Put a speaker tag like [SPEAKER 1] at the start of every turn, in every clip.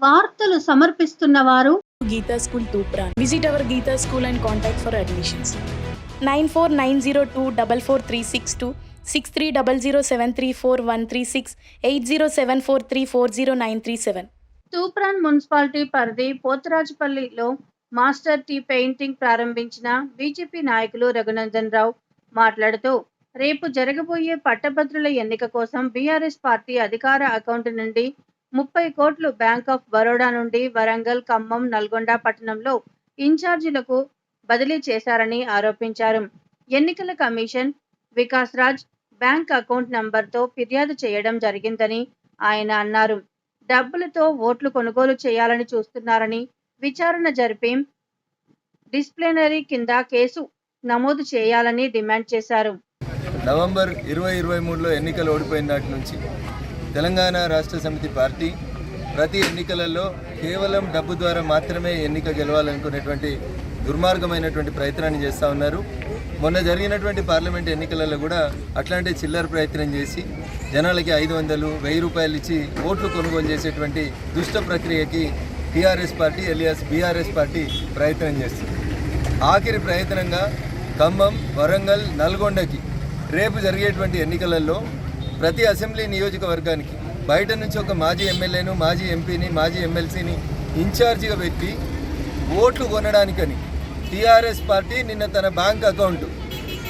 [SPEAKER 1] వార్తలు సమర్పిస్తున్న వారు
[SPEAKER 2] Geeta School Tupran. Visit our Geeta School and contact for admissions. 94902 6300734136 8074340937.
[SPEAKER 1] Toopran municipality పరిధి పోతరాజుపల్లిలో మాస్టర్ టీ పెయింటింగ్ ప్రారంభించిన బీజేపీ నాయకులు రఘునందన్ రావు మాట్లాడుతూ రేపు జరగబోయే పట్టభద్రుల ఎన్నిక కోసం బీఆర్ఎస్ పార్టీ అధికార అకౌంట్ నుండి ముప్పై కోట్లు బ్యాంక్ ఆఫ్ బరోడా నుండి వరంగల్ ఖమ్మం నల్గొండ పట్టణంలో ఇన్ఛార్జీలకు బదిలీ చేశారని ఆరోపించారు. ఎన్నికల commission Vikas Raj bank account నంబర్తో ఫిర్యాదు చేయడం జరిగిందని ఆయన అన్నారు. డబ్బులతో ఓట్లు కొనుగోలు చేయాలని చూస్తున్నారని విచారణ జరిపి డిస్ప్లినరీ కింద కేసు నమోదు చేయాలని డిమాండ్ చేశారు.
[SPEAKER 3] నవంబర్ ఇరవై ఇరవై మూడులో ఎన్నికలు ఓడిపోయిన నాటి నుంచి తెలంగాణ రాష్ట్ర సమితి పార్టీ ప్రతి ఎన్నికలలో కేవలం డబ్బు ద్వారా మాత్రమే ఎన్నిక గెలవాలనుకునేటువంటి దుర్మార్గమైనటువంటి ప్రయత్నాన్ని చేస్తూ ఉన్నారు. మొన్న జరిగినటువంటి పార్లమెంట్ ఎన్నికలలో కూడా అట్లాంటి చిల్లర ప్రయత్నం చేసి జనాలకి ఐదు వందలు వెయ్యి రూపాయలు ఇచ్చి ఓట్లు కొనుగోలు చేసేటువంటి దుష్ట ప్రక్రియకి TRS party alias BRS party ప్రయత్నం చేస్తుంది. ఆఖరి ప్రయత్నంగా ఖమ్మం వరంగల్ నల్గొండకి రేపు జరిగేటువంటి ఎన్నికలలో ప్రతి అసెంబ్లీ నియోజకవర్గానికి బయట నుంచి ఒక మాజీ ఎమ్మెల్యేను మాజీ ఎంపీని మాజీ ఎమ్మెల్సీని ఇన్ఛార్జిగా పెట్టి ఓట్లు కొనడానికని టీఆర్ఎస్ పార్టీ నిన్న తన bank account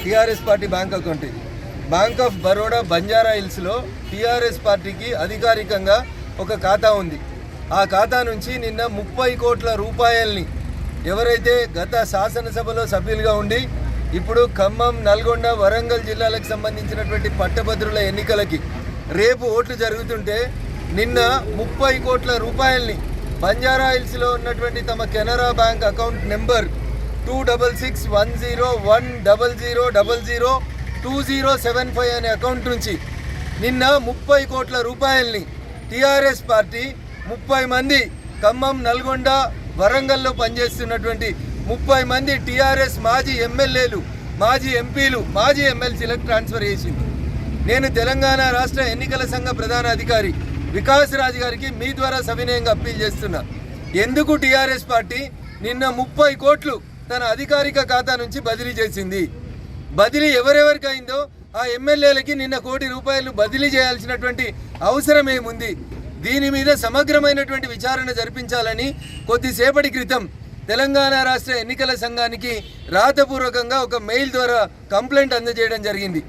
[SPEAKER 3] TRS party bank account ఇది. బ్యాంక్ ఆఫ్ బరోడా బంజారా హిల్స్లో టీఆర్ఎస్ పార్టీకి అధికారికంగా ఒక ఖాతా ఉంది. ఆ ఖాతా నుంచి నిన్న ముప్పై కోట్ల రూపాయల్ని ఎవరైతే గత శాసనసభలో సభ్యులుగా ఉండి ఇప్పుడు ఖమ్మం నల్గొండ వరంగల్ జిల్లాలకు సంబంధించినటువంటి పట్టభద్రుల ఎన్నికలకి రేపు ఓట్లు జరుగుతుంటే నిన్న ముప్పై కోట్ల రూపాయల్ని బంజారా హిల్స్లో ఉన్నటువంటి తమ Canara bank account number two double six one zero one double zero double zero two zero seven five అనే అకౌంట్ నుంచి నిన్న ముప్పై కోట్ల రూపాయల్ని టీఆర్ఎస్ పార్టీ ముప్పై మంది ఖమ్మం నల్గొండ వరంగల్లో పనిచేస్తున్నటువంటి ముప్పై మంది టీఆర్ఎస్ మాజీ ఎమ్మెల్యేలు మాజీ ఎంపీలు మాజీ ఎమ్మెల్సీలకు ట్రాన్స్ఫర్ చేసింది. నేను తెలంగాణ రాష్ట్ర ఎన్నికల సంఘ ప్రధాన అధికారి వికాస్ రాజు గారికి మీ ద్వారా సవినయంగా అప్పీల్ చేస్తున్నా. ఎందుకు టీఆర్ఎస్ పార్టీ నిన్న ముప్పై కోట్లు తన అధికారిక ఖాతా నుంచి బదిలీ చేసింది? బదిలీ ఎవరెవరికి అయిందో ఆ ఎమ్మెల్యేలకి నిన్న కోటి రూపాయలు బదిలీ చేయాల్సినటువంటి అవసరం ఏముంది? దీని మీద సమగ్రమైనటువంటి విచారణ జరిపించాలని కొద్దిసేపటి క్రితం తెలంగాణ రాష్ట్ర ఎన్నికల సంఘానికి రాతపూర్వకంగా ఒక మెయిల్ ద్వారా కంప్లైంట్ అందజేయడం జరిగింది.